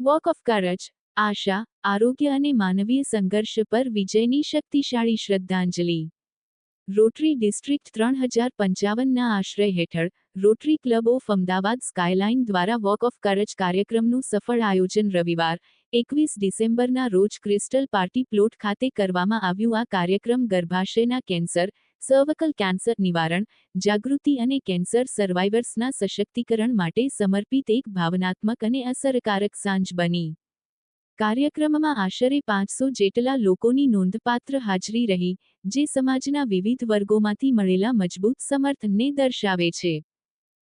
Walk of કરજ આશા, આરોગ્ય અને માનવીય સંઘર્ષ પર વિજયની શક્તિશાળી શ્રદ્ધાંજલિ. રોટરી ડિસ્ટ્રિક્ટ ત્રણ હજાર પંચાવનના આશ્રય હેઠળ Rotary Club of Ahmedabad Skyline દ્વારા વોક ઓફ કરજ કાર્યક્રમનું સફળ આયોજન રવિવાર એકવીસ ડિસેમ્બરના રોજ ક્રિસ્ટલ પાર્ટી પ્લોટ ખાતે કરવામાં આવ્યું આ કાર્યક્રમ ગર્ભાશયના કેન્સર, સર્વકલ કેન્સર નિવારણ, જાગૃતિ અને કેન્સર સર્વાઇવર્સના સશક્તિકરણ માટે સમર્પિત એક ભાવનાત્મક અને અસરકારક સાંજ બની. કાર્યક્રમમાં આશરે પાંચસો જેટલા લોકોની નોંધપાત્ર હાજરી રહી, જે સમાજના વિવિધ વર્ગોમાંથી મળેલા મજબૂત સમર્થનને દર્શાવે છે.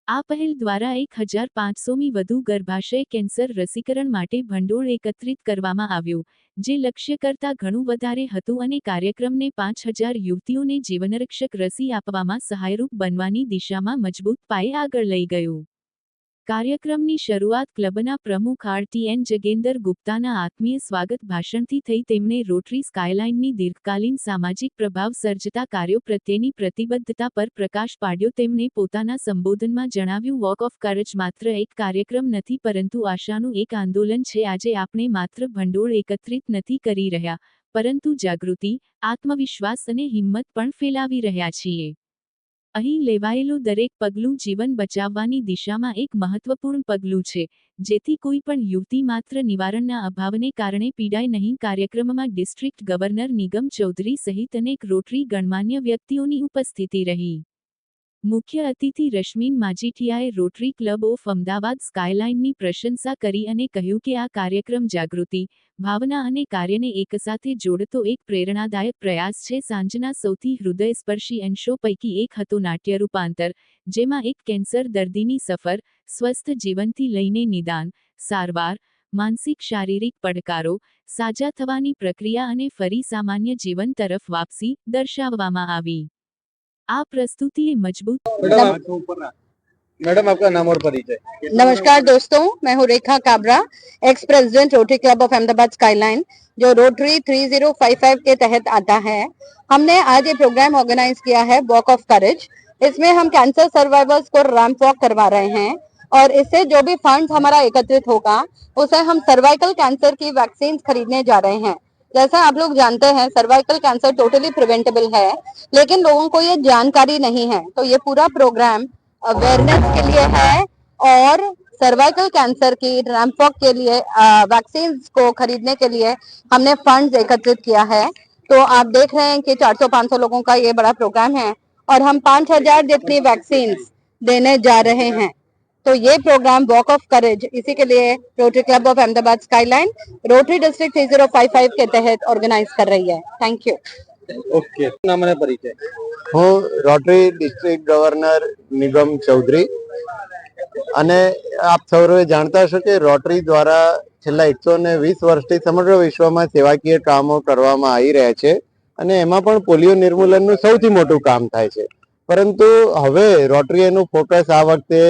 આ પહેલ દ્વારા એક હજાર પાંચસોમી વધુ ગર્ભાશય કેન્સર રસીકરણ માટે ભંડોળ એકત્રિત કરવામાં આવ્યું, જે લક્ષ્ય કરતાં ઘણું વધારે હતું અને કાર્યક્રમને પાંચ હજાર યુવતીઓને જીવનરક્ષક રસી આપવામાં સહાયરૂપ બનવાની દિશામાં મજબૂત પાયે આગળ લઈ ગયું. કાર્યક્રમની શરૂઆત ક્લબના પ્રમુખ આર ટી એન જગેન્દર ગુપ્તાના આત્મીય સ્વાગત ભાષણથી થઈ તેમણે રોટરી સ્કાયલાઇનની દીર્ઘકાલીન સામાજિક પ્રભાવ સર્જતા કાર્યો પ્રત્યેની પ્રતિબદ્ધતા પર પ્રકાશ પાડ્યો. તેમણે પોતાના સંબોધનમાં જણાવ્યું વોક ઓફ કરજ માત્ર એક કાર્યક્રમ નથી, પરંતુ આશાનું એક આંદોલન છે. આજે આપણે માત્ર ભંડોળ એકત્રિત નથી કરી રહ્યા, પરંતુ જાગૃતિ, આત્મવિશ્વાસ અને હિંમત પણ ફેલાવી રહ્યા છીએ. અહીં લેવાયેલું દરેક પગલું જીવન બચાવવાની દિશામાં એક મહત્વપૂર્ણ પગલું છે, જેથી કોઈ પણ યુવતી માત્ર નિવારણના અભાવને કારણે પીડાય નહીં. કાર્યક્રમમાં ડિસ્ટ્રિક્ટ ગવર્નર નિગમ ચૌધરી સહિત અનેક રોટરી ગણમાન્ય વ્યક્તિઓની ઉપસ્થિતિ રહી. મુખ્ય અતિથિ રશ્મિન માજીઠિયાએ રોટરી ક્લબ ઓફ અમદાવાદ સ્કાયલાઇનની પ્રશંસા કરી અને કહ્યું કે આ કાર્યક્રમ જાગૃતિ, ભાવના અને કાર્યને એકસાથે જોડતો એક પ્રેરણાદાયક પ્રયાસ છે. સાંજના સૌથી હૃદયસ્પર્શી અંશો પૈકી એક હતો નાટ્ય રૂપાંતર, જેમાં એક કેન્સર દર્દીની સફર, સ્વસ્થ જીવનથી લઈને નિદાન, સારવાર, માનસિક શારીરિક પડકારો, સાજા થવાની પ્રક્રિયા અને ફરી સામાન્ય જીવન તરફ વાપસી દર્શાવવામાં આવી. आप प्रस्तुति मज़बूत मैडम आपका नाम और परिचय। नमस्कार दोस्तों मैं हूँ Rekha Kabra ex president Rotary Club of Ahmedabad Skyline जो रोटरी 3055 के तहत आता है। हमने आज ये प्रोग्राम ऑर्गेनाइज किया है वॉक ऑफ़ करेज इसमें हम कैंसर सर्वाइवर्स को रैम्प वॉक करवा रहे हैं और इससे जो भी फंड हमारा एकत्रित होगा उसे हम सर्वाइकल कैंसर की वैक्सीन खरीदने जा रहे हैं। जैसा आप लोग जानते हैं सर्वाइकल कैंसर टोटली प्रिवेंटेबल है, लेकिन लोगों को ये जानकारी नहीं है। तो ये पूरा प्रोग्राम अवेयरनेस के लिए है और सर्वाइकल कैंसर की रैम्पॉक के लिए वैक्सीन को खरीदने के लिए हमने फंड एकत्रित किया है। तो आप देख रहे हैं कि 400-500 लोगों का ये बड़ा प्रोग्राम है और हम 5000 जितनी वैक्सीन देने जा रहे हैं। तो ये प्रोग्राम वॉक ऑफ करेज इसी के लिए Rotary Club of Ahmedabad Skyline Rotary District 3055 के तहत ऑर्गेनाइज कर रही है थैंक यू ઓકે નામ અને પરિચય હું રોટરી ડિસ્ટ્રિક્ટ ગવર્નર નિગમ ચૌધરી અને આપ સૌએ જાણતા હશો કે રોટરી દ્વારા છેલ્લા એકસો ને વીસ વર્ષથી સમગ્ર વિશ્વમાં સેવાકીય કામો કરવામાં આવી રહ્યા છે અને એમાં પણ પોલિયો નિર્મૂલનનું સૌથી મોટું કામ થાય છે પરંતુ હવે રોટરી એનું ફોકસ આ વખતે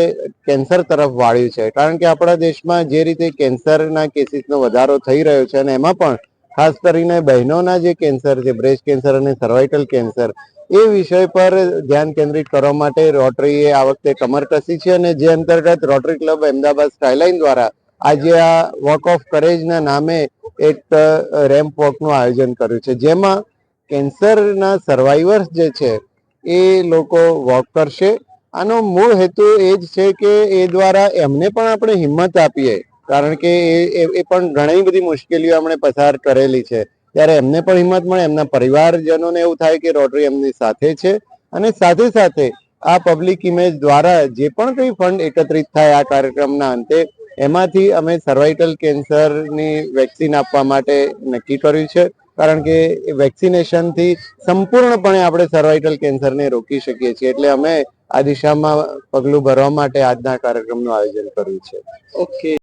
કેન્સર તરફ વાળ્યું છે. કારણ કે આપણા દેશમાં જે રીતે કેન્સરના કેસીસનો વધારો થઈ રહ્યો છે અને એમાં પણ ખાસ કરીને બહેનોના જે કેન્સર છે, બ્રેસ્ટ કેન્સર અને સર્વાઇકલ કેન્સર, એ વિષય પર ધ્યાન કેન્દ્રિત કરવા માટે રોટરીએ આ વખતે કમર કસી છે અને જે અંતર્ગત રોટરી ક્લબ અમદાવાદ સ્કાયલાઇન દ્વારા આજે આ વોક ઓફ કરેજના નામે એક રેમ્પ વોકનું આયોજન કર્યું છે. જેમાં કેન્સરના સર્વાઈવર્સ જે છે એ લોકો વોક કરશે. આનો મૂળ હેતુ એ જ છે કે એ દ્વારા એમને પણ આપણે હિંમત આપીએ. કારણ કે એ એ પણ ઘણી બધી મુશ્કેલીઓ એમણે પસાર કરેલી છે. ત્યારે એમને પણ હિંમત મળે. એમના પરિવારજનોને એવું થાય કે રોટરી એમની સાથે છે. અને સાથે સાથે આ પબ્લિક ઇમેજ દ્વારા જે પણ કંઈ ફંડ એકત્રિત થાય આ કાર્યક્રમના અંતે, એમાંથી અમે સર્વાઇકલ કેન્સરની વેક્સિન આપવા માટે નક્કી કર્યું છે. કારણ કે વેક્સિનેશનથી સંપૂર્ણપણે આપણે સર્વાઇકલ કેન્સરને રોકી શકીએ છીએ. એટલે અમે આ દિશામાં પગલું ભરવા માટે આજના કાર્યક્રમનું આયોજન કર્યું છે. ઓકે